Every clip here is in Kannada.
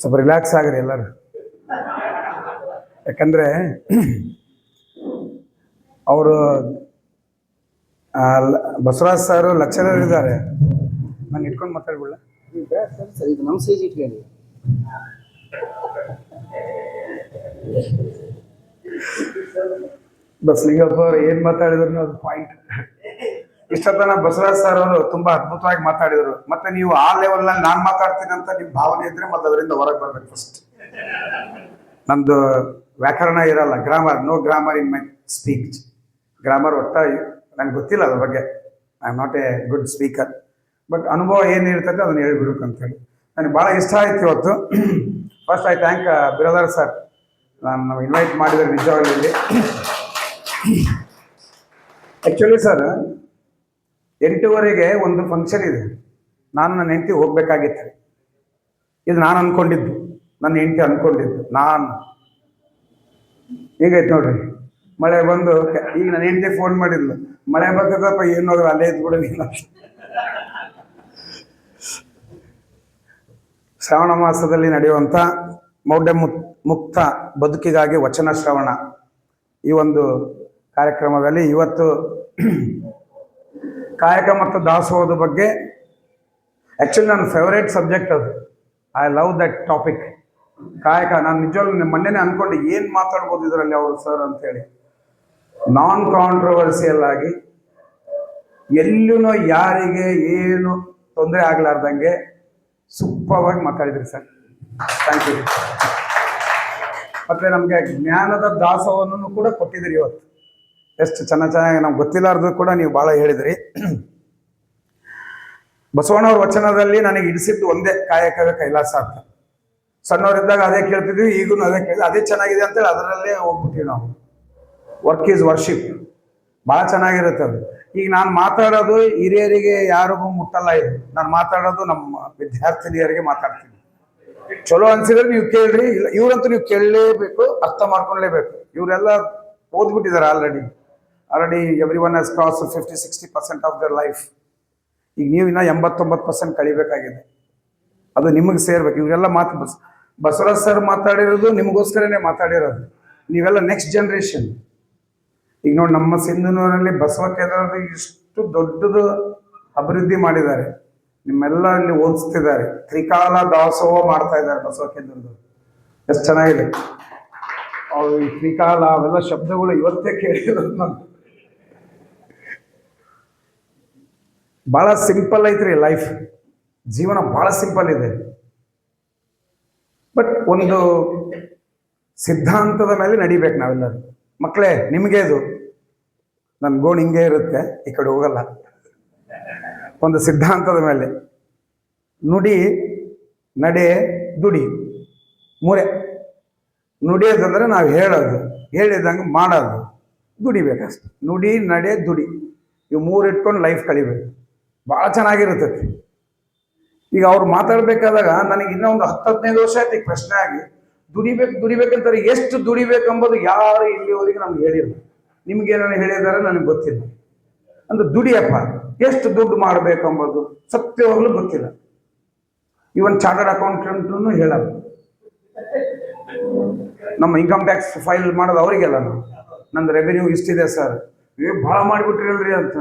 ಸ್ವಲ್ಪ ರಿಲ್ಯಾಕ್ಸ್ ಆಗ್ರಿ ಎಲ್ಲರೂ. ಯಾಕಂದ್ರೆ ಅವರು ಬಸವರಾಜ್ ಸರ್ ಲಕ್ಷಣರಿದ್ದಾರೆ ಇದ್ದಾರೆ. ನಾನು ಇಟ್ಕೊಂಡು ಮಾತಾಡ್ಬಿಡ್ಲ? ಸರ್ ಇದು ನಮ್ಮ ಸೈಜ್ ಇಟ್ಕೊಳ್ಳಿ ಬಸಲಿಂಗಪ್ಪ ಅವ್ರು ಏನ್ ಮಾತಾಡಿದ್ರು ಅದು ಪಾಯಿಂಟ್ ಇಷ್ಟತನ ಬಸವರಾಜ್ ಸರ್ ಅವರು ತುಂಬಾ ಅದ್ಭುತವಾಗಿ ಮಾತಾಡಿದ್ರು. ಮತ್ತೆ ನೀವು ಆ ಲೆವೆಲ್ನಲ್ಲಿ ನಾನ್ ಮಾತಾಡ್ತೀನಿ ಅಂತ ನಿಮ್ ಭಾವನೆ ಇದ್ರೆ ಮತ್ತೆ ಅದರಿಂದ ಹೊರಗೆ ಬರ್ಬೇಕು ಫಸ್ಟ್ ನಂದು ವ್ಯಾಕರಣ ಇರಲ್ಲ grammar no grammar in my speech grammar ಒಟ್ಟ ನಂಗೆ ಗೊತ್ತಿಲ್ಲ ಅದ್ರ ಬಗ್ಗೆ. I am not a good speaker but ಅನುಭವ ಏನು ಇರ್ತದೆ ಅದನ್ನ ಹೇಳ್ಬಿಡ್ಬೇಕು ಅಂತೇಳಿ ನನಗೆ ಭಾಳ ಇಷ್ಟ ಆಯ್ತು ಇವತ್ತು. First I thank Biradar sir ನಾನು ಇನ್ವೈಟ್ ಮಾಡಿದರೆ ನಿಜವಾಗ್ಲೂ ಆ್ಯಕ್ಚುಲಿ ಸರ್ ಎಂಟೂವರೆಗೆ ಒಂದು ಫಂಕ್ಷನ್ ಇದೆ. ನಾನು ನನ್ನ ಹೆಂಡತಿ ಹೋಗ್ಬೇಕಾಗಿತ್ತು. ಇದು ನಾನು ಅಂದ್ಕೊಂಡಿದ್ದು ನನ್ನ ಹೆಂಡತಿ ಅಂದ್ಕೊಂಡಿದ್ದು ನಾನು. ಹೀಗೈತೆ ನೋಡ್ರಿ? ಮಳೆ ಬಂದು ಈಗ ನನ್ನ ಹೆಂಡತಿ ಫೋನ್ ಮಾಡಿದ್ಲು. ಮಳೆ ಬರ್ತದಪ್ಪ, ಏನು ಹೋಗಲ್ಲ ಅಲ್ಲೇ ಇದ್ಬಿಡು ನೀನು ಶ್ರಾವಣ ಮಾಸದಲ್ಲಿ ನಡೆಯುವಂಥ ಮೌಢ್ಯ ಮುಕ್, ಮುಕ್ತ ಬದುಕಿಗಾಗಿ ವಚನ ಶ್ರವಣ. ಈ ಒಂದು ಕಾರ್ಯಕ್ರಮದಲ್ಲಿ ಇವತ್ತು ಕಾಯಕ ಮತ್ತು ದಾಸೋಹದ ಬಗ್ಗೆ ಆ್ಯಕ್ಚುಲಿ ನನ್ನ ಫೇವ್ರೇಟ್ ಸಬ್ಜೆಕ್ಟ್ ಅದು. ಐ ಲವ್ ದಟ್ ಟಾಪಿಕ್ ಕಾಯಕ, ನಾನು ನಿಜವಾಗ್ಲೂ ಮೊನ್ನೆನೇ ಅನ್ಕೊಂಡು ಏನು ಮಾತಾಡ್ಬೋದು ಇದರಲ್ಲಿ ಅವರು ಸರ್ ಅಂತೇಳಿ. ನಾನ್ ಕಾಂಟ್ರವರ್ಸಿಯಲ್ ಆಗಿ ಎಲ್ಲೂ ಯಾರಿಗೆ ಏನು ತೊಂದರೆ ಆಗ್ಲಾರ್ದಂಗೆ ಸೂಪರ್ವಾಗಿ ಮಾತಾಡಿದ್ರಿ ಸರ್ ಥ್ಯಾಂಕ್ ಯು ಮತ್ತೆ ನಮಗೆ ಜ್ಞಾನದ ದಾಸವನ್ನು ಕೂಡ ಕೊಟ್ಟಿದ್ದೀರಿ ಇವತ್ತು. ಎಷ್ಟು ಚೆನ್ನಾಗಿ ಚೆನ್ನಾಗಿ ನಮ್ಗೆ ಗೊತ್ತಿಲ್ಲಾರ್ದು ಕೂಡ ನೀವು ಭಾಳ ಹೇಳಿದ್ರಿ. ಬಸವಣ್ಣವ್ರ ವಚನದಲ್ಲಿ ನನಗೆ ಇಡಿಸಿದ್ದು ಒಂದೇ ಕಾಯಕವೇ ಕೈಲಾಸ ಅಂತ. ಸಣ್ಣವರಿದ್ದಾಗ ಅದೇ ಕೇಳ್ತಿದ್ವಿ ಈಗೂ ಅದೇ ಕೇಳಿ ಅದೇ ಚೆನ್ನಾಗಿದೆ ಅಂತೇಳಿ ಅದರಲ್ಲೇ ಹೋಗ್ಬಿಟ್ಟಿವಿ ನಾವು. ವರ್ಕ್ ಈಸ್ ವರ್ಷಿಪ್ ಭಾಳ ಚೆನ್ನಾಗಿರುತ್ತೆ ಅದು. ಈಗ ನಾನು ಮಾತಾಡೋದು ಹಿರಿಯರಿಗೆ ಯಾರಿಗೂ ಮುಟ್ಟಲ್ಲ ಇದು. ನಾನು ಮಾತಾಡೋದು ನಮ್ಮ ವಿದ್ಯಾರ್ಥಿನಿಯರಿಗೆ ಮಾತಾಡ್ತೀನಿ. ಚಲೋ ಅನ್ಸಿದ್ರೆ ನೀವು ಕೇಳ್ರಿ, ಇಲ್ಲ, ಇವ್ರಂತೂ ನೀವು ಕೇಳಲೇಬೇಕು, ಅರ್ಥ ಮಾಡ್ಕೊಳ್ಲೇಬೇಕು. ಇವರೆಲ್ಲ ಓದ್ಬಿಟ್ಟಿದ್ದಾರೆ already already every one has cross fifty sixty percent of their life ಈಗ ನೀವು ಇನ್ನೂ ಎಂಬತ್ತೊಂಬತ್ತು ಪರ್ಸೆಂಟ್ ಕಳಿಬೇಕಾಗಿದೆ. ಅದು ನಿಮಗೆ ಸೇರ್ಬೇಕು. ಇವರೆಲ್ಲ ಮಾತು ಬಸ್, ಬಸವರಾಜ್ ಸರ್ ಮಾತಾಡಿರೋದು ನಿಮಗೋಸ್ಕರನೇ ಮಾತಾಡಿರೋದು. ನೀವೆಲ್ಲ ನೆಕ್ಸ್ಟ್ ಜನ್ರೇಷನ್ ಈಗ ನೋಡಿ ನಮ್ಮ ಸಿಂಧನೂರಲ್ಲಿ ಬಸವ ಕೇಂದ್ರ ಇಷ್ಟು ದೊಡ್ಡದು ಅಭಿವೃದ್ಧಿ ಮಾಡಿದ್ದಾರೆ. ನಿಮ್ಮೆಲ್ಲ ಇಲ್ಲಿ ಓದಿಸ್ತಿದ್ದಾರೆ. ತ್ರಿಕಾಲ ದಾಸೋಹ ಮಾಡ್ತಾ ಇದ್ದಾರೆ ಬಸವ ಕೇಂದ್ರದವರು ಎಷ್ಟು ಚೆನ್ನಾಗಿದೆ. ತ್ರಿಕಾಲ ಅವೆಲ್ಲ ಶಬ್ದಗಳು ಇವತ್ತೇ ಕೇಳಿರೋದು ನಾನು ಭಾಳ ಸಿಂಪಲ್ ಐತ್ರಿ ಲೈಫ್ ಜೀವನ ಭಾಳ ಸಿಂಪಲ್ ಇದೆ. ಬಟ್ ಒಂದು ಸಿದ್ಧಾಂತದ ಮೇಲೆ ನಡಿಬೇಕು ನಾವೆಲ್ಲರೂ. ಮಕ್ಕಳೇ ನಿಮಗೆ ಇದು. ನನ್ನ ಗೋಣ್ ಹಿಂಗೆ ಇರುತ್ತೆ, ಈ ಕಡೆ ಹೋಗಲ್ಲ. ಒಂದು ಸಿದ್ಧಾಂತದ ಮೇಲೆ. ನುಡಿ, ನಡೆ, ದುಡಿ. ಮೂರೆ. ನುಡಿಯೋದಂದ್ರೆ ನಾವು ಹೇಳೋದು. ಹೇಳಿದಂಗೆ ಮಾಡೋದು. ದುಡಿಬೇಕಷ್ಟೆ. ನುಡಿ, ನಡೆ, ದುಡಿ. ಇವು ಮೂರು ಇಟ್ಕೊಂಡು ಲೈಫ್ ಕಳಿಬೇಕು. ಭಾಳ ಚೆನ್ನಾಗಿರುತ್ತೆ. ಈಗ ಅವ್ರು ಮಾತಾಡ್ಬೇಕಾದಾಗ ನನಗೆ ಇನ್ನೂ ಒಂದು ಹತ್ತು, ಹದಿನೈದು ವರ್ಷ ಆಯ್ತು ಈಗ ಪ್ರಶ್ನೆ ಆಗಿ, ದುಡಿಬೇಕು, ದುಡಿಬೇಕಂತಾರೆ ಎಷ್ಟು ದುಡಿಬೇಕು ಎಂಬುದು ಯಾರು ಇಲ್ಲಿವರೆಗೆ ನಮ್ಗೆ ಹೇಳಿಲ್ಲ. ನಿಮ್ಗೇನಾರು ಹೇಳಿದಾರೆ ನನಗೆ ಗೊತ್ತಿಲ್ಲ. ಅಂದ್ರೆ ದುಡಿಯಪ್ಪ, ಎಷ್ಟು ದುಡ್ಡು ಮಾಡಬೇಕು ಎಂಬುದು ಸತ್ಯವಾಗ್ಲೂ ಗೊತ್ತಿಲ್ಲ. ಇವನ್ ಚಾರ್ಟರ್ಡ್ ಅಕೌಂಟೆಂಟ್ನು ಹೇಳಲ್ಲ. ನಮ್ಮ ಇನ್ಕಮ್ ಟ್ಯಾಕ್ಸ್ ಫೈಲ್ ಮಾಡೋದು ಅವರಿಗೆಲ್ಲ. ನಾವು ನಂದು ರೆವೆನ್ಯೂ ಇಷ್ಟಿದೆ ಸರ್. ಏ, ಭಾಳ ಮಾಡಿಬಿಟ್ರಿ ಅಂತ.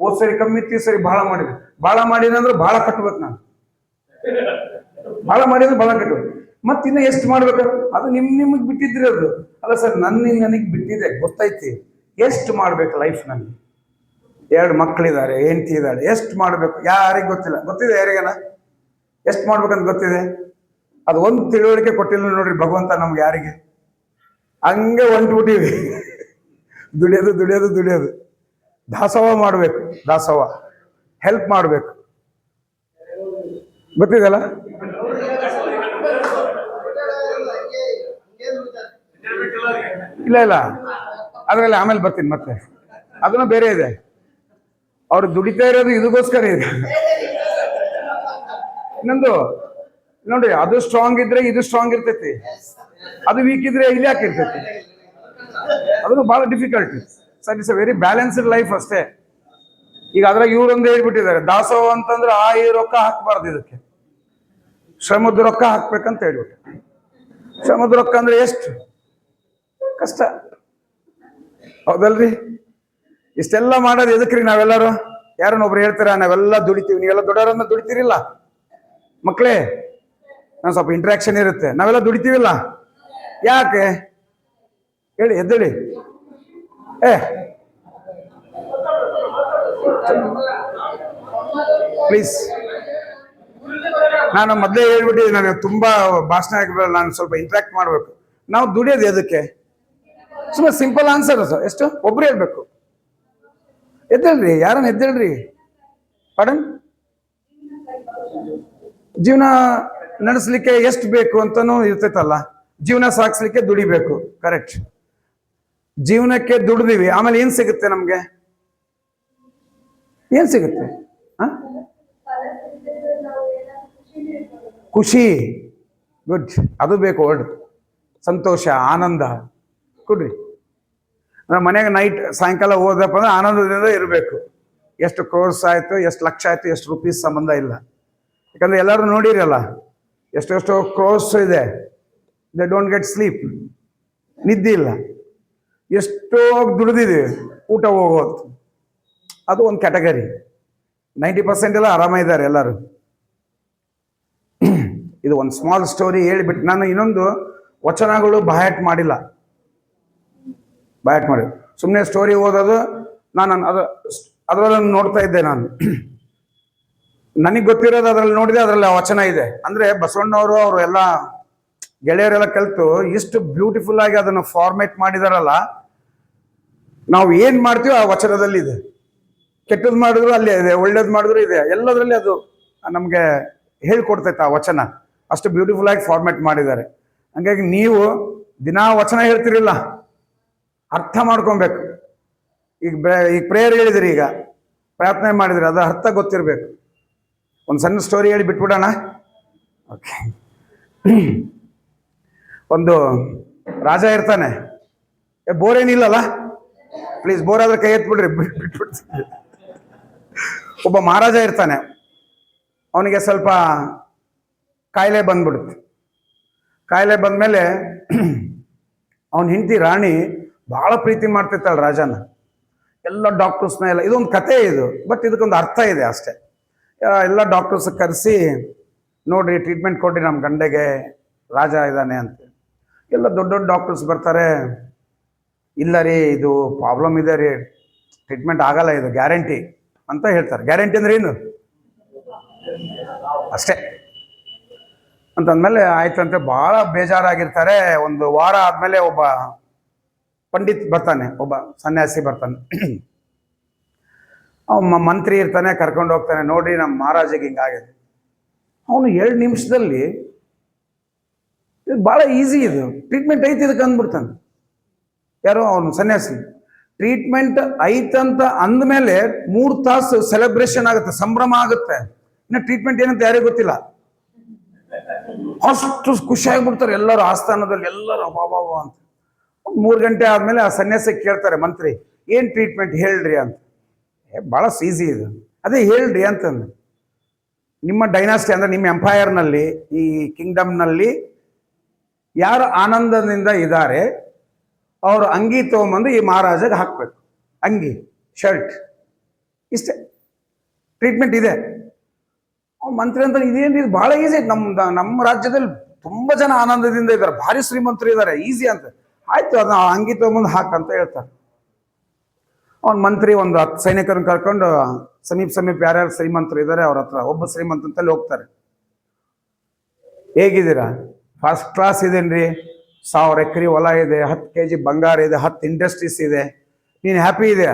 ಹೋದ್ ಸರಿ ಕಮ್ಮಿ ಇತ್ತು ಈ ಸರಿ ಭಾಳ ಮಾಡಿದ್ವಿ ಭಾಳ ಮಾಡಿದ್ರೆ ಭಾಳ ಕಟ್ಬೇಕು ನಾನು. ಭಾಳ ಮಾಡಿದ್ರೆ ಭಾಳ ಕಟ್ಬೇಕು. ಮತ್ತೆ ಇನ್ನು ಎಷ್ಟು ಮಾಡ್ಬೇಕು? ಅದು ನಿಮ್, ನಿಮಗೆ ಬಿಟ್ಟಿದ್ರಿ ಅದು. ಅಲ್ಲ ಸರ್ ನನ್ನ ನನಗೆ ಬಿಟ್ಟಿದೆ, ಗೊತ್ತೈತಿ. ಎಷ್ಟು ಮಾಡ್ಬೇಕು ಲೈಫ್ ನನಗೆ? ಎರಡು ಮಕ್ಕಳಿದ್ದಾರೆ ಹೆಂಡತಿ ಇದ್ದಾಳೆ ಎಷ್ಟು ಮಾಡಬೇಕು? ಯಾರಿಗೆ ಗೊತ್ತಿಲ್ಲ. ಗೊತ್ತಿದೆ ಯಾರಿಗನ ಎಷ್ಟು ಮಾಡ್ಬೇಕಂತ ಗೊತ್ತಿದೆ? ಅದು ಒಂದು ತಿಳುವಳಿಕೆ ಕೊಟ್ಟಿಲ್ಲ ನೋಡ್ರಿ ಭಗವಂತ ನಮ್ಗೆ ಯಾರಿಗೆ? ಹಂಗೆ ಹೊಂಟ್ಬಿಟ್ಟಿವಿ. ದುಡಿಯೋದು ದುಡಿಯೋದು ದುಡಿಯೋದು. ದಾಸೋಹ ಮಾಡಬೇಕು ದಾಸೋಹ ಹೆಲ್ಪ್ ಮಾಡಬೇಕು. ಗೊತ್ತಿದೆಲ್ಲ ಇಲ್ಲ ಇಲ್ಲ. ಅದರಲ್ಲಿ ಆಮೇಲೆ ಬರ್ತೀನಿ ಮತ್ತೆ. ಅದನ್ನು ಬೇರೆ ಇದೆ. ಅವ್ರು ದುಡಿತಾ ಇರೋದು ಇದಕ್ಕೋಸ್ಕರ ಇದೆ. ಇನ್ನೊಂದು ನೋಡಿ, ಅದು ಸ್ಟ್ರಾಂಗ್ ಇದ್ರೆ ಇದು ಸ್ಟ್ರಾಂಗ್ ಇರ್ತೈತಿ. ಅದು ವೀಕ್ ಇದ್ರೆ ಇಲ್ಲಿ ಯಾಕೆ ಇರ್ತೈತಿ? ಅದನ್ನು ಬಹಳ difficult sir it's a very balanced life ಅಷ್ಟೇ. ಈಗ ಅದ್ರಾಗ ಇವ್ರೊಂದು ಹೇಳ್ಬಿಟ್ಟಿದ್ದಾರೆ. ದಾಸೋಹ ಅಂತಂದ್ರೆ ಆ ಈ ರೊಕ್ಕ ಹಾಕ್ಬಾರ್ದು ಇದಕ್ಕೆ. ಶ್ರಮದ ರೊಕ್ಕ ಹಾಕ್ಬೇಕಂತ ಹೇಳ್ಬಿಟ್ಟು. ಶ್ರಮದ ರೊಕ್ಕ ಅಂದ್ರೆ ಎಷ್ಟು? ಕಷ್ಟ. ಹೌದಲ್ರಿ? ಇಷ್ಟೆಲ್ಲ ಮಾಡೋದು ಎದಕ್ರಿ ನಾವೆಲ್ಲರೂ? ಯಾರನ್ನ ಒಬ್ರು ಹೇಳ್ತೀರಾ? ನಾವೆಲ್ಲ ದುಡಿತೀವಿ. ನೀವೆಲ್ಲ ದೊಡ್ಡವರನ್ನ ದುಡಿತೀರಿಲ್ಲ? ಮಕ್ಕಳೇ ನಾನು ಸ್ವಲ್ಪ ಇಂಟ್ರಾಕ್ಷನ್ ಇರುತ್ತೆ. ನಾವೆಲ್ಲ ದುಡಿತೀವಿಲ್ಲ? ಯಾಕೆ? ಹೇಳಿ, ಎದ್ದೇಳಿ. ಏ. ಪ್ಲೀಸ್ ನಾನು ಮೊದಲೇ ಹೇಳ್ಬಿಟ್ಟು ನನಗೆ ತುಂಬಾ ಭಾಷಣ ಆಗಿರಲ್ಲ ನಾನು ಸ್ವಲ್ಪ ಇಂಟ್ರಾಕ್ಟ್ ಮಾಡಬೇಕು. ನಾವು ದುಡಿಯೋದು ಎದಕ್ಕೆ? ಸುಮ್ಮನೆ ಸಿಂಪಲ್ ಆನ್ಸರ್ ಸರ್ ಎಷ್ಟು? ಒಬ್ರು ಹೇಳ್ಬೇಕು. ಎದ್ದೇಳ್ರಿ, ಯಾರನ್ನ ಎದ್ದೇಳ್ರಿ? ಪಾಡನ್ ಜೀವನ ನಡೆಸಲಿಕ್ಕೆ ಎಷ್ಟು ಬೇಕು ಅಂತಾನು ಇರ್ತೈತಲ್ಲ, ಜೀವನ ಸಾಗಿಸ್ಲಿಕ್ಕೆ ದುಡಿಬೇಕು. ಕರೆಕ್ಟ್ ಜೀವನಕ್ಕೆ ದುಡ್ದಿವಿ. ಆಮೇಲೆ ಏನ್ ಸಿಗುತ್ತೆ ನಮ್ಗೆ? ಏನ್ ಸಿಗುತ್ತೆ? ಖುಷಿ. ಗುಡ್ ಅದು ಬೇಕು ವರ್ಡ್ ಸಂತೋಷ, ಆನಂದ. ಕೊಡ್ರಿ. ನಮ್ಮ ಮನೆಗೆ ನೈಟ್ ಸಾಯಂಕಾಲ ಹೋದಪ್ಪ ಅಂದ್ರೆ ಆನಂದದಿಂದ ಇರಬೇಕು. ಎಷ್ಟು ಕ್ರೋರ್ಸ್ ಆಯಿತು, ಎಷ್ಟು ಲಕ್ಷ ಆಯಿತು, ಎಷ್ಟು ರುಪೀಸ್ ಸಂಬಂಧ ಇಲ್ಲ. ಯಾಕಂದ್ರೆ ಎಲ್ಲರೂ ನೋಡಿರಲ್ಲ, ಎಷ್ಟೆಷ್ಟೋ ಕ್ರೋರ್ಸ್ ಇದೆ. ದೇ ಡೋಂಟ್ ಗೆಟ್ ಸ್ಲೀಪ್ ನಿದ್ದೆ ಇಲ್ಲ. ಎಷ್ಟೋ ದುಡಿದಿದೆ ಊಟ ಹೋಗೋದು. ಅದು ಒಂದು ಕ್ಯಾಟಗರಿ. ನೈಂಟಿ ಪರ್ಸೆಂಟ್ ಎಲ್ಲ ಆರಾಮಾಗಿದ್ದಾರೆ ಎಲ್ಲರೂ. ಇದು ಒಂದು ಸ್ಮಾಲ್ ಸ್ಟೋರಿ ಹೇಳಿಬಿಟ್ಟು ನಾನು ಇನ್ನೊಂದು ವಚನಗಳು ಬಾಯಟ್ ಮಾಡಿಲ್ಲ. ಬಾಯಟ್ ಮಾಡಿ ಸುಮ್ಮನೆ ಸ್ಟೋರಿ ಓದೋದು ನಾನು ಅದು ಅದರಲ್ಲಿ ನೋಡ್ತಾ ಇದ್ದೆ ನಾನು. ನನಗೆ ಗೊತ್ತಿರೋದು ಅದರಲ್ಲಿ ನೋಡಿದೆ ಅದರಲ್ಲಿ ಆ ವಚನ ಇದೆ. ಅಂದರೆ ಬಸವಣ್ಣವರು ಅವರು ಎಲ್ಲ ಗೆಳೆಯರೆಲ್ಲ ಕಲಿತು ಇಷ್ಟು ಬ್ಯೂಟಿಫುಲ್ ಆಗಿ ಅದನ್ನು ಫಾರ್ಮೇಟ್ ಮಾಡಿದಾರಲ್ಲ ನಾವು ಏನು ಮಾಡ್ತೀವೋ ಆ ವಚನದಲ್ಲಿ ಇದೆ. ಕೆಟ್ಟದ್ದು ಮಾಡಿದ್ರು ಅಲ್ಲೇ ಇದೆ, ಒಳ್ಳೇದು ಮಾಡಿದ್ರು ಇದೆ. ಎಲ್ಲದರಲ್ಲಿ ಅದು ನಮಗೆ ಹೇಳ್ಕೊಡ್ತೈತೆ ಆ ವಚನ. ಅಷ್ಟು ಬ್ಯೂಟಿಫುಲ್ ಆಗಿ ಫಾರ್ಮ್ಯಾಟ್ ಮಾಡಿದ್ದಾರೆ. ಹಂಗಾಗಿ ನೀವು ದಿನಾ ವಚನ ಹೇಳ್ತಿರಲಿಲ್ಲ. ಅರ್ಥ ಮಾಡ್ಕೊಬೇಕು. ಈಗ ಈಗ ಪ್ರೇಯರ್ ಹೇಳಿದಿರಿ ಈಗ. ಪ್ರಾರ್ಥನೆ ಮಾಡಿದ್ರಿ, ಅದು ಅರ್ಥ ಗೊತ್ತಿರಬೇಕು. ಒಂದು ಸಣ್ಣ ಸ್ಟೋರಿ ಹೇಳಿ ಬಿಟ್ಬಿಡೋಣ. ಓಕೆ ಒಂದು ರಾಜ ಇರ್ತಾನೆ. ಏ ಬೋರ್ ಏನಿಲ್ಲಲ್ಲ ಪ್ಲೀಸ್ ಬೋರ್ ಆದ್ರೆ ಕೈ ಎತ್ಬಿಡ್ರಿ. ಒಬ್ಬ ಮಹಾರಾಜ ಇರ್ತಾನೆ. ಅವನಿಗೆ ಸ್ವಲ್ಪ ಕಾಯಿಲೆ ಬಂದ್ಬಿಡುತ್ತೆ. ಕಾಯಿಲೆ ಬಂದ್ಮೇಲೆ ಅವನ ಹೆಂಡತಿ ರಾಣಿ ಬಹಳ ಪ್ರೀತಿ ಮಾಡ್ತಿರ್ತಾಳೆ ರಾಜನ. ಎಲ್ಲ ಡಾಕ್ಟರ್ಸ್ನ ಎಲ್ಲ, ಇದೊಂದು ಕತೆ ಇದು, ಬಟ್ ಇದಕ್ಕೊಂದು ಅರ್ಥ ಇದೆ ಅಷ್ಟೇ. ಎಲ್ಲ ಡಾಕ್ಟರ್ಸ್ ಕರೆಸಿ, ನೋಡ್ರಿ ಟ್ರೀಟ್ಮೆಂಟ್ ಕೊಡ್ರಿ ನಮ್ಮ ಗಂಡೆಗೆ, ರಾಜ ಇದ್ದಾನೆ ಅಂತ. ಎಲ್ಲ ದೊಡ್ಡ ದೊಡ್ಡ ಡಾಕ್ಟರ್ಸ್ ಬರ್ತಾರೆ. ಇಲ್ಲ ರೀ, ಇದು ಪ್ರಾಬ್ಲಮ್ ಇದೆ ರೀ. ಟ್ರೀಟ್ಮೆಂಟ್ ಆಗಲ್ಲ ಇದು ಗ್ಯಾರಂಟಿ ಅಂತ ಹೇಳ್ತಾರೆ. ಗ್ಯಾರಂಟಿ ಅಂದ್ರೆ ಏನು? ಅಷ್ಟೇ. ಅಂತಂದ್ಮೇಲೆ ಅಂತ ಭಾಳ ಬೇಜಾರಾಗಿರ್ತಾರೆ. ಒಂದು ವಾರ ಆದಮೇಲೆ ಒಬ್ಬ ಪಂಡಿತ್ ಬರ್ತಾನೆ, ಒಬ್ಬ ಸನ್ಯಾಸಿ ಬರ್ತಾನೆ. ಅವ ಮಂತ್ರಿ ಇರ್ತಾನೆ, ಕರ್ಕೊಂಡು ಹೋಗ್ತಾನೆ. ನೋಡ್ರಿ ನಮ್ಮ ಮಹಾರಾಜಿಗೆ ಹಿಂಗಾಗಿದೆ ಅವನು ಎರಡು ನಿಮಿಷದಲ್ಲಿ ಇದು ಭಾಳ ಈಸಿ ಇದು. ಟ್ರೀಟ್ಮೆಂಟ್ ಐತಿ ಇದಕ್ಕೆ ಅಂದ್ಬಿಡ್ತಾನೆ. ಯಾರೋ ಅವನು ಸನ್ಯಾಸಿ. ಟ್ರೀಟ್ಮೆಂಟ್ ಐತಂತ ಅಂದಮೇಲೆ ಮೂರು ತಾಸು ಸೆಲೆಬ್ರೇಷನ್ ಆಗುತ್ತೆ, ಸಂಭ್ರಮ ಆಗುತ್ತೆ. ಇನ್ನು ಟ್ರೀಟ್ಮೆಂಟ್ ಏನಂತ ಯಾರಿಗೂ ಗೊತ್ತಿಲ್ಲ. ಅಷ್ಟು ಖುಷಿ ಬಿಡ್ತಾರೆ ಎಲ್ಲರೂ ಆಸ್ಥಾನದಲ್ಲಿ, ಎಲ್ಲರೂ ಅಬ್ಬಾಬಾಬಾ ಅಂತ. ಮೂರು ಗಂಟೆ ಆದ್ಮೇಲೆ ಆ ಸನ್ಯಾಸಿ ಕೇಳ್ತಾರೆ, ಮಂತ್ರಿ, ಏನ್ ಟ್ರೀಟ್ಮೆಂಟ್ ಹೇಳ್ರಿ ಅಂತ? ಬಹಳ ಈಸಿ ಇದು. ಅದೇ ಹೇಳ್ರಿ ಅಂತಂದು. ನಿಮ್ಮ ಡೈನಾಸ್ಟಿ ಅಂದ್ರೆ ನಿಮ್ಮ ಎಂಪೈರ್ನಲ್ಲಿ ಈ ಕಿಂಗ್ಡಮ್ನಲ್ಲಿ ಯಾರು ಆನಂದದಿಂದ ಇದ್ದಾರೆ ಅವರು ಅಂಗಿ ತೊಗೊಂಬಂದು ಈ ಮಹಾರಾಜಗೆ ಹಾಕ್ಬೇಕು. ಅಂಗಿ, ಶರ್ಟ್, ಇಷ್ಟೇ. ಟ್ರೀಟ್ಮೆಂಟ್ ಇದೆ. ಮಂತ್ರಿ ಅಂತ ಇದೇನು ಇದು ಬಹಳ ಈಸಿ ನಮ್ಮ ನಮ್ಮ ರಾಜ್ಯದಲ್ಲಿ ತುಂಬ ಜನ ಆನಂದದಿಂದ ಇದ್ದಾರೆ. ಭಾರಿ ಶ್ರೀಮಂತರು ಇದ್ದಾರೆ. ಈಸಿ ಅಂತ. ಆಯ್ತು ಅದನ್ನ ಅಂಗಿ ತೊಗೊಂಬಂದು ಹಾಕಂತ ಹೇಳ್ತಾರೆ. ಅವ್ನ ಮಂತ್ರಿ ಒಂದು ಹತ್ತು ಸೈನಿಕರನ್ನ ಕರ್ಕೊಂಡು ಸಮೀಪ ಸಮೀಪ ಯಾರ್ಯಾರು ಶ್ರೀಮಂತರು ಇದ್ದಾರೆ ಅವ್ರ ಹತ್ರ ಒಬ್ಬ ಶ್ರೀಮಂತ ಅಂತಲ್ಲಿ ಹೋಗ್ತಾರೆ. ಹೇಗಿದ್ದೀರಾ? ಫಸ್ಟ್ ಕ್ಲಾಸ್ ಇದೇನ್ರಿ? ಸಾವಿರ ಎಕರೆ ಹೊಲ ಇದೆ, ಹತ್ತು ಕೆ ಜಿ ಬಂಗಾರ ಇದೆ, ಹತ್ತು ಇಂಡಸ್ಟ್ರೀಸ್ ಇದೆ. ನೀನು ಹ್ಯಾಪಿ ಇದೆ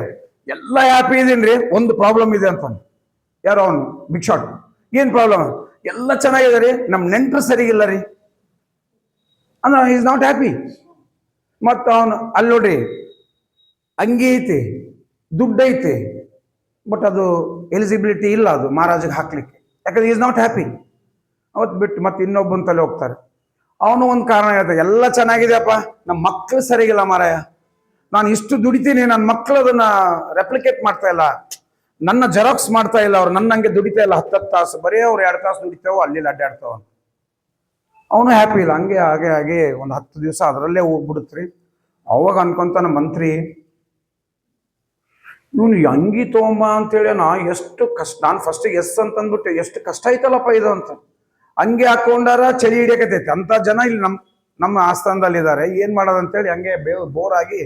ಎಲ್ಲ ಹ್ಯಾಪಿ ಇದೀನ್ರಿ. ಒಂದು ಪ್ರಾಬ್ಲಮ್ ಇದೆ ಅಂತ. ಯಾರು ಅವನು? ಬಿಗ್ ಶಾಟ್ ಏನು ಪ್ರಾಬ್ಲಮ್ ಎಲ್ಲ ಚೆನ್ನಾಗಿದೆ ರೀ ನಮ್ಮ ನೆಂಟರು ಸರಿಗಿಲ್ಲ ರೀ. ಅಂದ್ರೆ ಈಸ್ ನಾಟ್ ಹ್ಯಾಪಿ ಮತ್ತು ಅವನು ಅಲ್ಲಿ ನೋಡ್ರಿ, ಅಂಗಿ ಐತಿ, ದುಡ್ಡು ಐತಿ ಬಟ್ ಅದು ಎಲಿಜಿಬಿಲಿಟಿ ಇಲ್ಲ ಅದು ಮಹಾರಾಜಗೆ ಹಾಕ್ಲಿಕ್ಕೆ. ಯಾಕಂದ್ರೆ ಈಸ್ ನಾಟ್ ಹ್ಯಾಪಿ ಅವತ್ತು ಬಿಟ್ಟು ಮತ್ತೆ ಇನ್ನೊಬ್ಬನ ತಲೆ ಹೋಗ್ತಾರೆ. ಅವನು ಒಂದು ಕಾರಣ ಹೇಳ್ತಾರೆ ಎಲ್ಲ ಚೆನ್ನಾಗಿದೆಯಪ್ಪ ನಮ್ಮ ಮಕ್ಕಳು ಸರಿಗಿಲ್ಲ ಮಾರಾಯ. ನಾನು ಇಷ್ಟು ದುಡಿತೀನಿ ನನ್ನ ಮಕ್ಕಳು ಅದನ್ನ ರೆಪ್ಲಿಕೇಟ್ ಮಾಡ್ತಾ ಇಲ್ಲ. ನನ್ನ ಜೆರಾಕ್ಸ್ ಮಾಡ್ತಾ ಇಲ್ಲ, ಅವ್ರು ನನ್ನಂಗೆ ದುಡಿತಾ ಇಲ್ಲ ಹತ್ತು ತಾಸು, ಬರೀ ಅವ್ರು ಎರಡು ತಾಸು ದುಡಿತಾವೋ, ಅಲ್ಲಿ ಅಡ್ಡಾಡ್ತಾವ ಅವನು ಹ್ಯಾಪಿ ಇಲ್ಲ, ಹಂಗೆ, ಹಾಗೆ ಹಾಗೆ, ಒಂದು ಹತ್ತು ದಿವಸ ಅದರಲ್ಲೇ ಹೋಗ್ಬಿಡುತ್ರಿ. ಅವಾಗ ಅನ್ಕೊಂತಾನ, ಮಂತ್ರಿ, ಇವನು ಅಂಗಿ ತಗೊಂಬ ಅಂತೇಳಿ ನಾ ಎಷ್ಟು ಕಷ್ಟ, ನಾನು ಫಸ್ಟ್ ಎಸ್ ಅಂತ ಅಂದ್ಬಿಟ್ಟೆ ಎಷ್ಟು ಕಷ್ಟ ಐತಲ್ಲಪ್ಪ ಇದು ಅಂತ. ಹಂಗೆ ಹಾಕೊಂಡಾರ ಚಳಿ ಹಿಡಿಯಕತೈತೆ ಅಂತ ಜನ ಇಲ್ಲಿ ನಮ್ಮ ನಮ್ಮ ಆಸ್ಥಾನದಲ್ಲಿ ಇದ್ದಾರೆ ಏನ್ ಮಾಡೋದಂತೇಳಿ ಹಂಗೆ ಬೋರ್ ಆಗಿ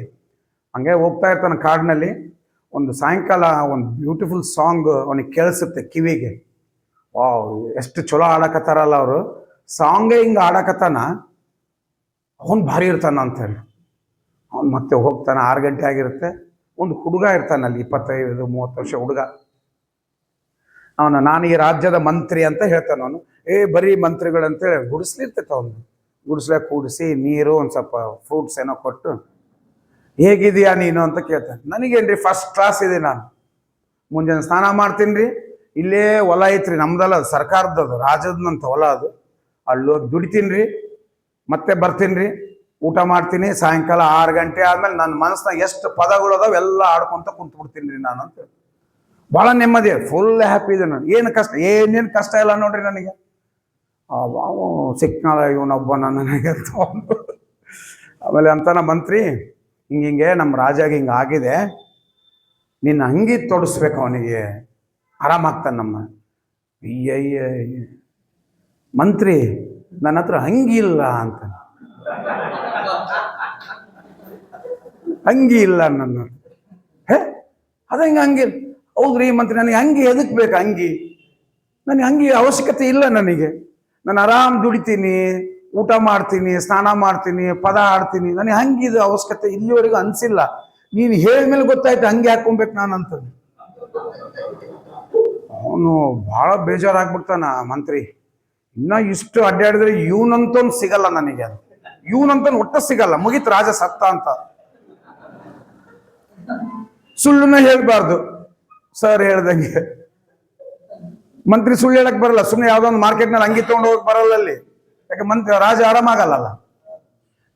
ಹಂಗೆ ಹೋಗ್ತಾ ಇರ್ತಾನೆ ಕಾಡಿನಲ್ಲಿ. ಒಂದು ಸಾಯಂಕಾಲ ಒಂದು ಬ್ಯೂಟಿಫುಲ್ ಸಾಂಗ್ ಅವನಿಗೆ ಕೇಳಿಸುತ್ತೆ ಕಿವಿಗೆ. ವಾವ್, ಎಷ್ಟು ಚಲೋ ಆಡಕತ್ತಾರಲ್ಲ ಅವರು. ಸಾಂಗೇ ಹಿಂಗೆ ಆಡಕತ್ತಾನ ಅವನು ಭಾರಿ ಇರ್ತಾನ ಅಂತೇಳಿ. ಅವನು ಮತ್ತೆ ಹೋಗ್ತಾನೆ, ಆರು ಗಂಟೆ ಆಗಿರುತ್ತೆ. ಒಂದು ಹುಡುಗ ಇರ್ತಾನಲ್ಲಿ ಇಪ್ಪತ್ತೈದು, ಮೂವತ್ತು ವರ್ಷ ಹುಡುಗ. ಅವನು, ನಾನು ಈ ರಾಜ್ಯದ ಮಂತ್ರಿ ಅಂತ ಹೇಳ್ತಾನೆ ಅವನು. ಏ, ಬರೀ ಮಂತ್ರಿಗಳಂತೇಳಿ ಗುಡಿಸ್ಲಿರ್ತೈತೆ ಅವನು. ಗುಡಿಸ್ಲೆ ಕೂಡಿಸಿ ನೀರು ಒಂದು ಸ್ವಲ್ಪ ಫ್ರೂಟ್ಸ್ ಏನೋ ಕೊಟ್ಟು, ಹೇಗಿದೆಯಾ ನೀನು? ಅಂತ ಕೇಳ್ತಾನೆ. ನನಗೇನ್ರಿ ಫಸ್ಟ್ ಕ್ಲಾಸ್ ಇದೆ ನಾನು. ಮುಂಜಾನೆ ಸ್ನಾನ ಮಾಡ್ತೀನಿ ಇಲ್ಲೇ ಹೊಲ ಐತ್ರಿ, ನಮ್ದಲ್ಲ ಅದು ಸರ್ಕಾರದದು ರಾಜದಂತ ಹೊಲ ಅದು. ಅಲ್ಲಿ ಹೋಗಿ ದುಡಿತೀನಿ ರೀ ಮತ್ತೆ ಬರ್ತೀನಿ ಊಟ ಮಾಡ್ತೀನಿ, ಸಾಯಂಕಾಲ ಆರು ಗಂಟೆ ಆದ್ಮೇಲೆ ನನ್ನ ಮನಸ್ಸಿನಾಗ ಎಷ್ಟು ಪದಗಳು ಅದಾವ, ಎಲ್ಲ ಆಡ್ಕೊಂತ ಕುಂತ್ಬಿಡ್ತೀನಿ ರೀ ನಾನು ಅಂತ ಭಾಳ ನೆಮ್ಮದಿ ಫುಲ್ ಹ್ಯಾಪಿ ಇದೆ ನಾನು. ಏನು ಕಷ್ಟ, ಏನೇನು ಕಷ್ಟ ಇಲ್ಲ ನೋಡ್ರಿ ನನಗೆ. ಸಿಕ್ನಾಳ ಇವನೊಬ್ಬ ನನಗೆ ಅಂತ. ಆಮೇಲೆ ಅಂತಾನ ಮಂತ್ರಿ, ಹಿಂಗೆ ಹಿಂಗೆ ನಮ್ಮ ರಾಜಾಗ ಹಿಂಗೆ ಆಗಿದೆ. ನಿನ್ನ ಅಂಗಿ ತೊಡಸ್ಬೇಕು ಅವನಿಗೆ. ಆರಾಮಾಗ್ತಾನೆ ನಮ್ಮ. ಅಯ್ಯಯ್ಯ. ಮಂತ್ರಿ, ನನ್ನ ಹತ್ರ ಹಂಗಿ ಇಲ್ಲ ಅಂತ. ಹಂಗಿ ಇಲ್ಲ ನನ್ನ ಹೇ, ಅದ ಹಿಂಗೆ ಅಂಗಿ ಹೌದ್ರಿ ಮಂತ್ರಿ, ನನಗೆ ಅಂಗಿ ಎದಕ್ ಬೇಕು ಅಂಗಿ? ನನಗೆ ಅಂಗಿ ಅವಶ್ಯಕತೆ ಇಲ್ಲ ನನಗೆ. ನಾನು ಆರಾಮ್ ದುಡಿತೀನಿ, ಊಟ ಮಾಡ್ತೀನಿ, ಸ್ನಾನ ಮಾಡ್ತೀನಿ, ಪದ ಆಡ್ತೀನಿ ನನಗೆ ಹಂಗಿದು ಅವಶ್ಯಕತೆ ಇಲ್ಲಿವರೆಗೂ ಅನ್ಸಿಲ್ಲ. ನೀನು ಹೇಳಿದ್ಮೇಲೆ ಗೊತ್ತಾಯ್ತು ಹಂಗೆ ಹಾಕೊಬೇಕು ನಾನು ಅಂತ ಅವನು ಭಾಳ ಬೇಜಾರಾಗ್ಬಿಡ್ತಾನ ಮಂತ್ರಿ. ಇನ್ನ ಇಷ್ಟು ಅಡ್ಡಾಡಿದ್ರೆ ಇವನಂತೊಂದು ಸಿಗಲ್ಲ ನನಗೆ ಅದು. ಇವನಂತ ಒಟ್ಟ ಸಿಗಲ್ಲ. ಮುಗಿತ್ ರಾಜ ಸತ್ತ ಅಂತ. ಸುಳ್ಳನ್ನ ಹೇಳ್ಬಾರ್ದು. ಸರ್ ಹೇಳ್ದಂಗೆ. ಮಂತ್ರಿ ಸುಳ್ಳು ಹೇಳಕ್ ಬರಲ್ಲ ಸುಮ್ಮನೆ ಯಾವ್ದೋ ಒಂದು ಮಾರ್ಕೆಟ್ನಲ್ಲಿ ಅಂಗಿ ತಗೊಂಡು ಹೋಗಕ್ ಬರಲ್ಲ ಅಲ್ಲಿ. ಯಾಕೆ ಮಂತ್ರಿ, ರಾಜ ಆರಾಮಾಗಲ್ಲ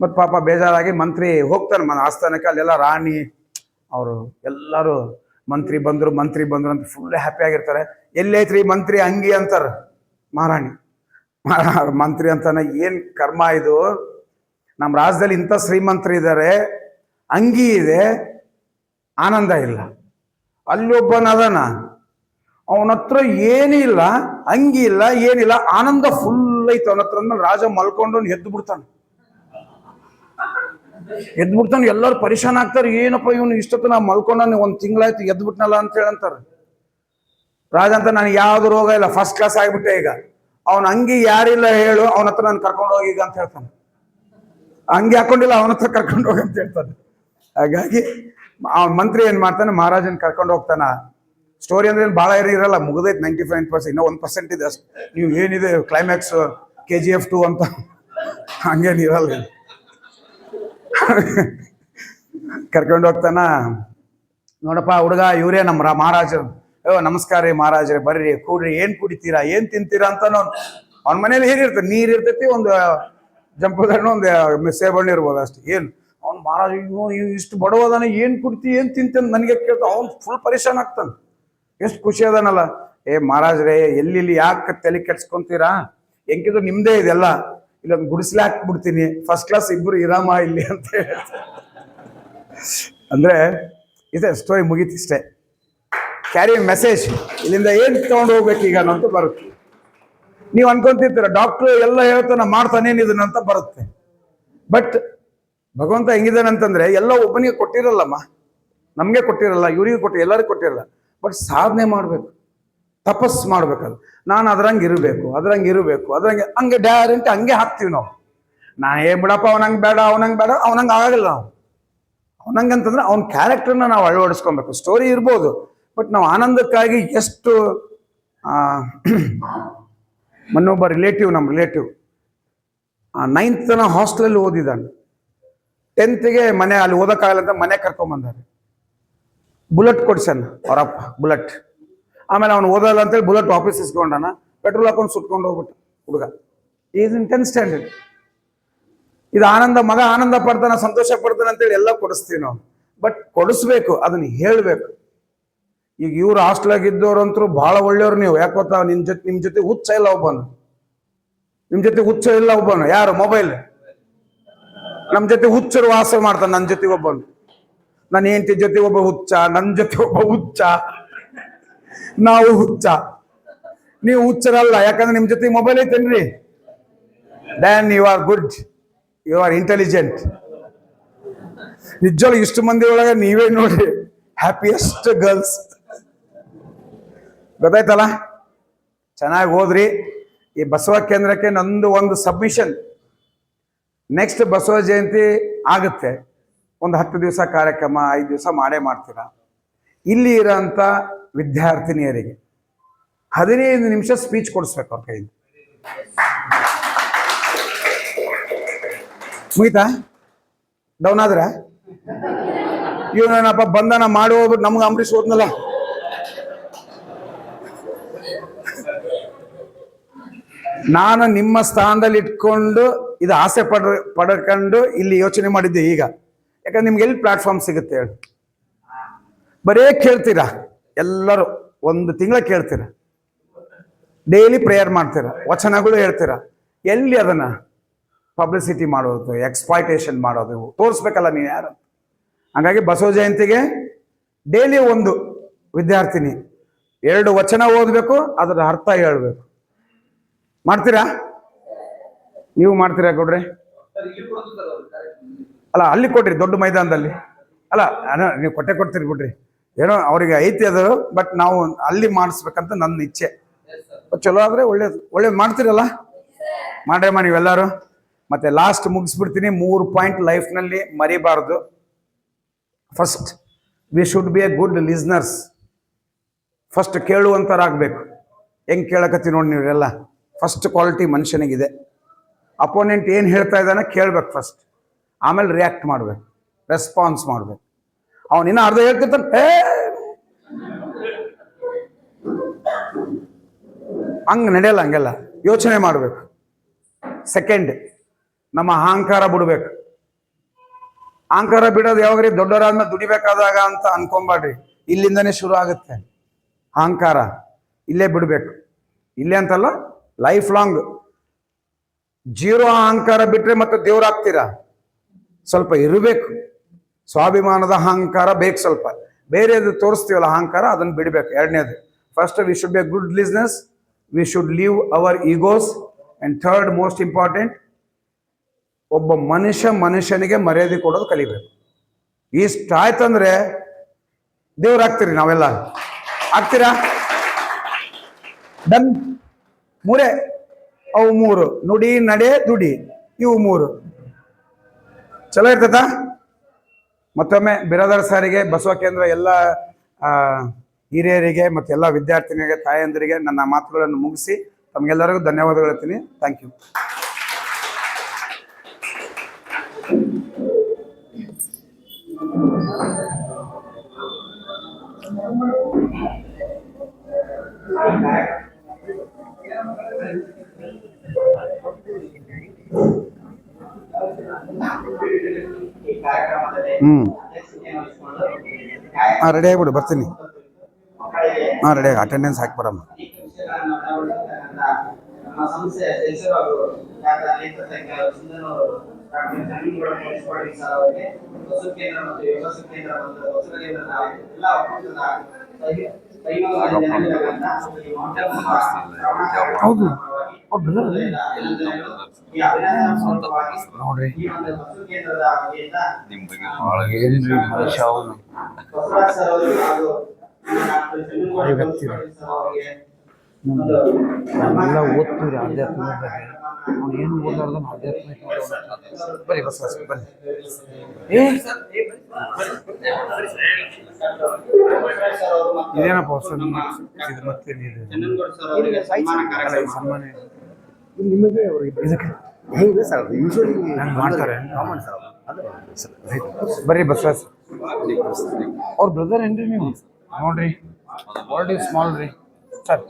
ಮತ್ ಪಾಪ ಬೇಜಾರಾಗಿ ಮಂತ್ರಿ ಹೋಗ್ತಾನೆ ಮನ, ಆಸ್ಥಾನಕ್ಕೆ ಅಲ್ಲೆಲ್ಲ ರಾಣಿ, ಅವರು ಎಲ್ಲರೂ ಮಂತ್ರಿ ಬಂದ್ರು ಮಂತ್ರಿ ಬಂದ್ರು ಅಂತ ಫುಲ್ ಹ್ಯಾಪಿ ಆಗಿರ್ತಾರೆ. ಎಲ್ಲೈತ್ರಿ ಮಂತ್ರಿ ಅಂಗಿ ಅಂತಾರ? ಮಹಾರಾಣಿ. ಮಹಾ- ಮಂತ್ರಿ ಅಂತ ಏನ್ ಕರ್ಮ ಇದು? ನಮ್ಮ ರಾಜ್ಯದಲ್ಲಿ ಇಂಥ ಶ್ರೀಮಂತರು ಇದ್ದಾರೆ ಅಂಗಿ ಇದೆ, ಆನಂದ ಇಲ್ಲ. ಅಲ್ಲಿ ಒಬ್ಬನದನ ಅವನ ಹತ್ರ ಏನಿಲ್ಲ ಅಂಗಿ ಇಲ್ಲ ಏನಿಲ್ಲ. ಆನಂದ ಫುಲ್ ಐತೆ ಅವನ ಹತ್ರ ರಾಜ ಮಲ್ಕೊಂಡು ಎದ್ದು ಬಿಡ್ತಾನೆ. ಎದ್ದು ಬಿಡ್ತಾನೆ, ಎಲ್ಲರೂ ಪರಿಶಾನ ಆಗ್ತಾರೆ. ಏನಪ್ಪ ಇವನು ಇಷ್ಟೊತ್ತು ನಾ ಮಲ್ಕೊಂಡಾನೆ ಒಂದು ತಿಂಗಳಾಯ್ತು ಎದ್ದು ಬಿಟ್ನಲ್ಲ ಅಂತ ಹೇಳಂತಾರೆ ರಾಜ ಅಂತ ನನಗೆ ಯಾವ್ದು ರೋಗ ಇಲ್ಲ ಫಸ್ಟ್ ಕ್ಲಾಸ್ ಆಗಿಬಿಟ್ಟೆ ಈಗ. ಅವನ ಅಂಗಿ ಯಾರಿಲ್ಲ ಹೇಳು, ಅವನ ಹತ್ರ ನಾನು ಕರ್ಕೊಂಡು ಹೋಗಿ ಈಗ ಅಂತ ಹೇಳ್ತಾನೆ. ಅಂಗಿ ಹಾಕೊಂಡಿಲ್ಲ, ಅವನ ಹತ್ರ ಕರ್ಕೊಂಡು ಹೋಗಿ ಅಂತ ಹೇಳ್ತಾನೆ. ಹಾಗಾಗಿ ಅವನ ಮಂತ್ರಿ ಏನ್ ಮಾಡ್ತಾನೆ, ಮಹಾರಾಜನ್ ಕರ್ಕೊಂಡು ಹೋಗ್ತಾನ. ಸ್ಟೋರಿ ಅಂದ್ರೆ ಭಾಳ ಇರಲ್ಲ, ಮುಗಿದೈತೆ ನೈಂಟಿ ಫೈವ್ ಪರ್ಸೆಂಟ್ ಇನ್ನೂ ಒಂದು ಪರ್ಸೆಂಟ್ ಇದೆ ಅಷ್ಟು. ನೀವು ಏನಿದೆ climax K G F two ಅಂತ ಹಂಗೇನಿರಲ್ಲ. ಕರ್ಕೊಂಡು ಹೋಗ್ತಾನ. ನೋಡಪ್ಪ, ಹುಡುಗ, ಇವರೇ ನಮ್ಮ ಮಹಾರಾಜರು ಅಯ್ಯೋ ನಮಸ್ಕಾರ ರೀ ಮಹಾರಾಜರೇ, ಬರ್ರಿ, ಕೂಡ್ರಿ, ಏನ್ ಕುಡಿತೀರಾ, ಏನ್ ತಿಂತೀರಾ ಅಂತ ಅವ್ನ ಮನೇಲಿ ಏನಿರ್ತದೆ ನೀರ್ ಇರ್ತೈತಿ, ಒಂದು ಜಂಪದಣ್ಣು ಒಂದು ಸೇಬಣ್ಣು ಇರ್ಬೋದು ಅಷ್ಟೇ, ಏನ್? ಅವ್ನು ಮಹಾರಾಜ ಇಷ್ಟು ಬಡವದಾನ, ಏನ್ ಕುಡ್ತಿ, ಏನ್ ತಿಂತ ನನಗೆ ಕೇಳ್ತಾ ಅವ್ನು ಫುಲ್ ಪರಿಶಾನ್ ಆಗ್ತಾನೆ. ಎಷ್ಟು ಖುಷಿ ಅದಾನಲ್ಲ. ಏ ಮಹಾರಾಜ್ರೇ, ಎಲ್ಲಿ ಯಾಕೆ ತಲೆ ಕೆಡ್ಸ್ಕೊಂತೀರಾ? ಹೆಂಗಿದ್ರು ನಿಮ್ದೇ ಇದೆಲ್ಲ ಇಲ್ಲೊಂದು ಗುಡಿಸ್ಲೆ ಹಾಕ್ಬಿಡ್ತೀನಿ. ಫಸ್ಟ್ ಕ್ಲಾಸ್ ಇಬ್ರು ಇರಾಮ ಇಲ್ಲಿ ಅಂತ ಹೇಳ್ತಾರೆ ಅಂದ್ರೆ, ಇದೆ ಸ್ಟೋರಿ ಮುಗೀತು ಇಷ್ಟೇ. ಕ್ಯಾರಿ ಮೆಸೇಜ್ ಇಲ್ಲಿಂದ ಏನ್ ತಗೊಂಡು ಹೋಗ್ಬೇಕು ಈಗ ಅಂತ ಬರುತ್ತೆ. ನೀವು ಅನ್ಕೊಂತಿರ್ತೀರ ಡಾಕ್ಟ್ರು ಎಲ್ಲ ಹೇಳ್ತಾನೆ ಮಾಡ್ತಾನೇನು ಇದನ್ನ ಅಂತ ಬರುತ್ತೆ. ಬಟ್ ಭಗವಂತ ಹೆಂಗಿದಾನಂತಂದ್ರೆ ಎಲ್ಲ ಒಬ್ಬನಿಗೆ ಕೊಟ್ಟಿರಲ್ಲಮ್ಮ. ನಮಗೆ ಕೊಟ್ಟಿರಲ್ಲ, ಇವರಿಗೆ ಕೊಟ್ಟು, ಎಲ್ಲರಿಗೂ ಕೊಟ್ಟಿರಲ್ಲ. ಬಟ್ ಸಾಧನೆ ಮಾಡಬೇಕು. ತಪಸ್ ಮಾಡ್ಬೇಕದು. ನಾನು ಅದ್ರಂಗೆ ಇರಬೇಕು ಅದ್ರಂಗೆ ಇರಬೇಕು, ಅದ್ರಂಗೆ ಹಂಗೆ ಡ್ಯಾರೆಂಟ್ ಹಂಗೆ ಹಾಕ್ತೀವಿ ನಾವು. ನಾ ಏ ಬಿಡಪ್ಪ, ಅವನಂಗೆ ಬೇಡ ಅವನಂಗೆ ಬೇಡ, ಅವನಂಗೆ ಆಗಲ್ಲ ನಾವು. ಅವನಂಗೆ ಅಂತಂದ್ರೆ ಅವ್ನ ಕ್ಯಾರೆಕ್ಟರ್ನ ನಾವು ಅಳವಡಿಸ್ಕೊಬೇಕು. ಸ್ಟೋರಿ ಇರ್ಬೋದು ಬಟ್ ನಾವು ಆನಂದಕ್ಕಾಗಿ ಎಷ್ಟು ಮೊನ್ನೊಬ್ಬ ರಿಲೇಟಿವ್ ನಮ್ಮ ರಿಲೇಟಿವ್ ನೈನ್ತ್ ತನ ಹಾಸ್ಟೆಲಲ್ಲಿ ಓದಿದ್ದಾನೆ. ಟೆಂತ್ಗೆ ಮನೆ ಅಲ್ಲಿ ಓದೋಕ್ಕಾಗಲ್ಲ ಅಂತ ಮನೆ ಕರ್ಕೊಂಬಂದಾರೆ ಬುಲೆಟ್ ಕೊಡ್ಸನ್ ಅವರಪ್ಪ, ಬುಲೆಟ್. ಆಮೇಲೆ ಅವ್ನು ಓದಲ್ಲ ಅಂತೇಳಿ ಬುಲೆಟ್ ವಾಪಸ್ ಇಸ್ಕೊಂಡಾನ, ಪೆಟ್ರೋಲ್ ಹಾಕೊಂಡು ಸುಟ್ಕೊಂಡು ಹೋಗ್ಬಿಟ್ಟು ಹುಡುಗ. ಈಸ್ ಇನ್ ಟೆಂತ್ ಸ್ಟ್ಯಾಂಡರ್ಡ್ ಇದು ಆನಂದ, ಮಗ ಆನಂದ ಪಡ್ತಾನ, ಸಂತೋಷ ಪಡ್ತಾನೆ ಅಂತೇಳಿ ಎಲ್ಲ ಕೊಡಿಸ್ತೀವಿ ನಾವು. ಬಟ್ ಕೊಡಿಸ್ಬೇಕು, ಅದನ್ನ ಹೇಳ್ಬೇಕು. ಈಗ ಇವ್ರು ಹಾಸ್ಟೆಲಾಗ ಇದ್ದವ್ರಂತರೂ ಬಹಳ ಒಳ್ಳೆಯವ್ರು ನೀವು. ಯಾಕೆ ಗೊತ್ತಾ? ನಿಮ್ ಜೊತೆ ನಿಮ್ ಜೊತೆ ಹುಚ್ಚ ಇಲ್ಲ ಒಬ್ಬನು. ನಿಮ್ ಜೊತೆ ಹುಚ್ಚ ಇಲ್ಲ ಒಬ್ಬನು. ಯಾರು? ಮೊಬೈಲ್ ನಮ್ ಜೊತೆ ಹುಚ್ಚರು ವಾಸ ಮಾಡ್ತಾನೆ ನನ್ನ ಜೊತೆ ಒಬ್ಬನು. ನನ್ನ ಹೆಂಡತಿ ಜೊತೆ ಒಬ್ಬ ಹುಚ್ಚ ನನ್ನ ಜೊತೆ ಒಬ್ಬ ಹುಚ್ಚ. ನಾವು ಹುಚ್ಚ. ನೀವು ಹುಚ್ಚರಲ್ಲ, ಯಾಕಂದ್ರೆ ನಿಮ್ ಜೊತೆ ಮೊಬೈಲ್ ಐತೇನ್ರಿ? Then you are good you are intelligent ನಿಜವಾಗ ಇಷ್ಟು ಮಂದಿ ಒಳಗೆ ನೀವೇ ನೋಡಿ ಹ್ಯಾಪಿಯೆಸ್ಟ್ ಗರ್ಲ್ಸ್ ಗೊತ್ತಾಯ್ತಲ್ಲ? ಚೆನ್ನಾಗಿ ಹೋದ್ರಿ ಈ ಬಸವ ಕೇಂದ್ರಕ್ಕೆ ನಂದು ಒಂದು ಸಬ್ಮಿಷನ್ ನೆಕ್ಸ್ಟ್ ಬಸವ ಜಯಂತಿ ಆಗುತ್ತೆ. ಒಂದು ಹತ್ತು ದಿವಸ ಕಾರ್ಯಕ್ರಮ, ಐದು ದಿವಸ ಮಾಡೇ ಮಾಡ್ತೀರಾ? ಇಲ್ಲಿ ಇರೋಂಥ ವಿದ್ಯಾರ್ಥಿನಿಯರಿಗೆ ಹದಿನೈದು ನಿಮಿಷ ಸ್ಪೀಚ್ ಕೊಡಿಸ್ಬೇಕು ಅವ್ರ ಕೈಯಿಂದ. ಮುಗಿತಾ? ಡೌನ್ ಆದ್ರೆ? ಇವನೇನಪ್ಪ ಬಂಧನ ಮಾಡಿ ಹೋಗ್ಬಿಟ್ಟು ನಮ್ಗೆ ಅಂಬರೀಷ್ ಹೋದ್ನಲ್ಲ ನಾನು ನಿಮ್ಮ ಸ್ಥಾನದಲ್ಲಿ ಇಟ್ಕೊಂಡು ಇದು ಆಸೆ ಪಡ, ಪಡ್ಕೊಂಡು ಇಲ್ಲಿ ಯೋಚನೆ ಮಾಡಿದ್ದೆ ಈಗ. ಯಾಕಂದ್ರೆ ನಿಮ್ಗೆ ಎಲ್ಲಿ ಪ್ಲಾಟ್ಫಾರ್ಮ್ ಸಿಗುತ್ತೆ ಹೇಳಿ. ಬರೇ ಕೇಳ್ತೀರಾ? ಎಲ್ಲರೂ ಒಂದು ತಿಂಗಳ ಕೇಳ್ತೀರ? ಡೈಲಿ ಪ್ರೇಯರ್ ಮಾಡ್ತೀರ? ವಚನಗಳು ಹೇಳ್ತೀರಾ? ಎಲ್ಲಿ ಅದನ್ನ ಪಬ್ಲಿಸಿಟಿ ಮಾಡೋದು ಎಕ್ಸ್ಪ್ಲಾಯ್ಟೇಷನ್ ಮಾಡೋದು? ತೋರಿಸ್ಬೇಕಲ್ಲ ನೀನು ಯಾರು? ಹಾಗಾಗಿ ಬಸವ ಜಯಂತಿಗೆ ಡೈಲಿ ಒಂದು ವಿದ್ಯಾರ್ಥಿನಿ. ಎರಡು ವಚನ ಓದಬೇಕು ಅದರ ಅರ್ಥ ಹೇಳ್ಬೇಕು. ಮಾಡ್ತೀರಾ? ನೀವು ಮಾಡ್ತೀರಾ ಕೊಡ್ರಿ? ಅಲ್ಲ ಅಲ್ಲಿ ಕೊಡ್ರಿ ದೊಡ್ಡ ಮೈದಾನದಲ್ಲಿ. ಅಲ್ಲ ನೀವು ಕೊಟ್ಟೆ ಕೊಡ್ತೀರಿ ಬಿಡ್ರಿ. ಏನೋ ಅವರಿಗೆ ಐತಿ ಅದು ಬಟ್ ನಾವು ಅಲ್ಲಿ ಮಾಡಿಸ್ಬೇಕಂತ ನನ್ನ ಇಚ್ಛೆ. ಚಲೋ ಆದ್ರೆ ಒಳ್ಳೇದು ಒಳ್ಳೇದು ಮಾಡ್ತೀರಲ್ಲ? ಮಾಡ್ರಮ್ಮ ನೀವೆಲ್ಲರೂ. ಮತ್ತೆ ಲಾಸ್ಟ್ ಮುಗಿಸ್ಬಿಡ್ತೀನಿ ಮೂರು ಪಾಯಿಂಟ್ ಲೈಫ್ನಲ್ಲಿ ಮರಿಬಾರ್ದು. First we should be a good listeners first ಕೇಳುವಂತರಾಗಬೇಕು. ಹೆಂಗೆ ಕೇಳಕತ್ತಿ ನೋಡಿ ನೀವೆಲ್ಲ. First quality ಮನುಷ್ಯನಿಗಿದೆ. ಅಪೋನೆಂಟ್ ಏನು ಹೇಳ್ತಾ ಇದ್ದಾನೆ ಕೇಳಬೇಕು ಫಸ್ಟ್ ಆಮೇಲೆ ರಿಯಾಕ್ಟ್ ಮಾಡಬೇಕು ರೆಸ್ಪಾನ್ಸ್ ಮಾಡಬೇಕು. ಅವನು ಇನ್ನೂ ಅರ್ಧ ಹೇಳ್ತಿರ್ತಾನೆ ಏ ಹಂಗೆ ನಡೆಯಲ್ಲ, ಹಂಗೆಲ್ಲ. ಯೋಚನೆ ಮಾಡಬೇಕು. ಸೆಕೆಂಡ್ ನಮ್ಮ ಅಹಂಕಾರ ಬಿಡಬೇಕು. ಅಹಂಕಾರ ಬಿಡೋದು ಯಾವಾಗ್ರಿ ದೊಡ್ಡವರಾದ್ಮೇಲೆ ದುಡಿಬೇಕಾದಾಗ ಅಂತ ಅನ್ಕೊಂಬಾಡ್ರಿ ಇಲ್ಲಿಂದನೇ ಶುರು ಆಗುತ್ತೆ. ಅಹಂಕಾರ, ಇಲ್ಲೇ ಬಿಡಬೇಕು. ಇಲ್ಲೇ ಅಂತಲ್ಲ ಲೈಫ್ ಲಾಂಗ್ ಜೀರೋ ಅಹಂಕಾರ ಬಿಟ್ರೆ ಮತ್ತೆ ದೇವರಾಗ್ತೀರಾ ಸ್ವಲ್ಪ ಇರಬೇಕು. ಸ್ವಾಭಿಮಾನದ ಅಹಂಕಾರ ಬೇಕು ಸ್ವಲ್ಪ. ಬೇರೆದು ತೋರಿಸ್ತೀವಲ್ಲ ಅಹಂಕಾರ, ಅದನ್ನು ಬಿಡಬೇಕು. ಎರಡನೇದು first we should be a good listeners we should leave our egos and third most important ಒಬ್ಬ ಮನುಷ್ಯ ಮನುಷ್ಯನಿಗೆ ಮರ್ಯಾದೆ ಕೊಡೋದು ಕಲಿಬೇಕು. ಇಷ್ಟ ಆಯ್ತಂದ್ರೆ ದೇವ್ರಾಗ್ತೀರಿ ನಾವೆಲ್ಲ. ಆಗ್ತೀರಾ? ಡನ್ ಮೂರೇ, ಅವು ಮೂರು. ನುಡಿ, ನಡೆ, ದುಡಿ, ಇವು ಮೂರು. ಚಲೋ ಇರ್ತದ? ಮತ್ತೊಮ್ಮೆ ಬಿರಾದರ್ ಸಾರಿಗೆ, ಬಸವ ಕೇಂದ್ರ ಎಲ್ಲ ಹಿರಿಯರಿಗೆ ಮತ್ತು ಎಲ್ಲ ವಿದ್ಯಾರ್ಥಿನಿಯರಿಗೆ ತಾಯಂದಿರಿಗೆ ನನ್ನ ಮಾತುಗಳನ್ನು ಮುಗಿಸಿ ತಮಗೆಲ್ಲರಿಗೂ ಧನ್ಯವಾದಗಳು ಹೇಳ್ತೀನಿ. ಥ್ಯಾಂಕ್ ಯು ಈ ಹಾಂ ರೆಡಿ ಆಗಿಬಿಡು ಬರ್ತೀನಿ ಮಕ್ಕಳಿಗೆ ಹಾಂ ರೆಡಿ ಆಗಿ ಅಟೆಂಡೆನ್ಸ್ ಹಾಕ್ಬರಮ್ಮ ಅನೇಕ ವಿಷಯಗಳನ್ನು ಮನವೊಲಿಸತಕ್ಕಂಥ ನಮ್ಮ ಸಂಸ್ಥೆಯ ಅಧ್ಯಕ್ಷರು ಹಾಗೂ ಖ್ಯಾತ ಅನೇಕ ಸಂಖ್ಯೆಯ Sindhanur doctor Chandragouda police sir ಅವರಿಗೆ ವಸು ಕೇಂದ್ರ ಮತ್ತು ಯೋಗ ಕೇಂದ್ರ ಮತ್ತು ವಸು ಕೇಂದ್ರದ ಎಲ್ಲ ಹೌದು. ನೋಡ್ರಿ ಏನ್ರಿ ಮನುಷ್ಯ ಅವನು ವ್ಯಕ್ತಿ ನಾವೆಲ್ಲ ಅವ್ನು ಏನು ಓದಾರ್ದ ಆಧ್ಯಾತ್ಮಿಕ ಬನ್ನಿ ಬಸ್ ಬಸ್ ಬನ್ನಿ. ಏ? ಇದೇನಪ್ಪ ಹೊಸ ಇದು ಮತ್ತೆ ಸರ್ ಸನ್ಮಾನ ನಿಮಗೆ ಇದಕ್ಕೆ? ಸರ್? ಮಾಡ್ತಾರೆ? Common sir. ಬಸವರಾಜ್ ಅವ್ರ ಬ್ರದರ್ ಏನ್ರಿ ನೀವು? ನೋಡ್ರಿ. ವರ್ಲ್ಡ್ ಇಸ್ ಸ್ಮಾಲ್ ರೀ. ಸರ್.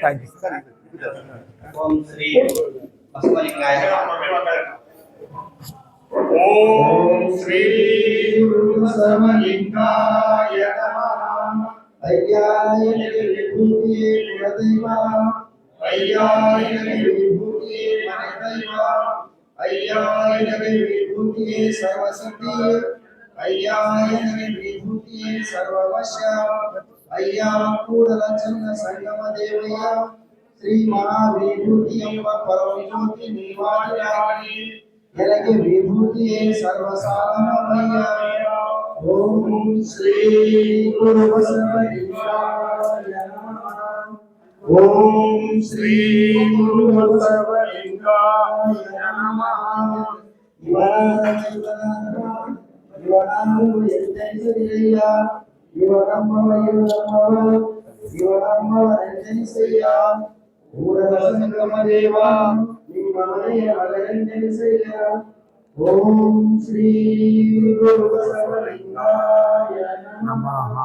ಥ್ಯಾಂಕ್ ಯು ಓಂ ஓம் ஸ்ரீ பசுமலிங்காய ஓம் ஸ்ரீ சமலிங்காய ஐயாயிரூபியே குலதெய்வா ஐயாயிரூபியே மனதெய்வா ஐயாயிரூபியே சர்வசக்தி ஐயாயிரூபியே சர்வவசியா ஐயா கூடலட்சண சங்கம தேவையா శ్రీమనా విభూతి ఎంబ పరం జ్యోతి నివార్యాణి எனக்கு விபூதியே சர்வசாதனமய ஓம் ஸ்ரீ குரு ஓம் ஸ்ரீ குரு சர்வலிங்காய நமः சிவராம ನಮಃ ಓಂ ಶ್ರೀ ಗುರು ಬಸವಲಿಂಗಾಯ ನಮಃ ಇವನನ್ನು ಎಚ್ಚರಿಸಲಿಲ್ಲ ಇವನಮ್ಮವ ಇವನಮ್ಮವ ಇವನಮ್ಮವ ಎಚ್ಚರಿಸಯ್ಯ ಕೂಡಲ ಸಂಗಮ ದೇವ ನಿಮ್ಮ ಮನೆಯ ಮಗನೆಚ್ಚರಿಸಯ್ಯ ಓಂ ಶ್ರೀ ಗುರು ಬಸವಲಿಂಗಾಯ ನಮಃ ನಮಃ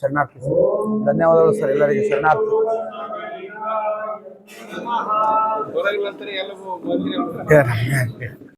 ಶರಣಾರ್ಥಿ ಸರ್ ಧನ್ಯವಾದಗಳು ಸರ್ ಎಲ್ಲರಿಗೆ ಶರಣಾರ್ಥಿ ಹೊರಗೆ ಬರ್ತಾರೆ ಎಲ್ಲವೂ ಬಂದಿರ ಏ,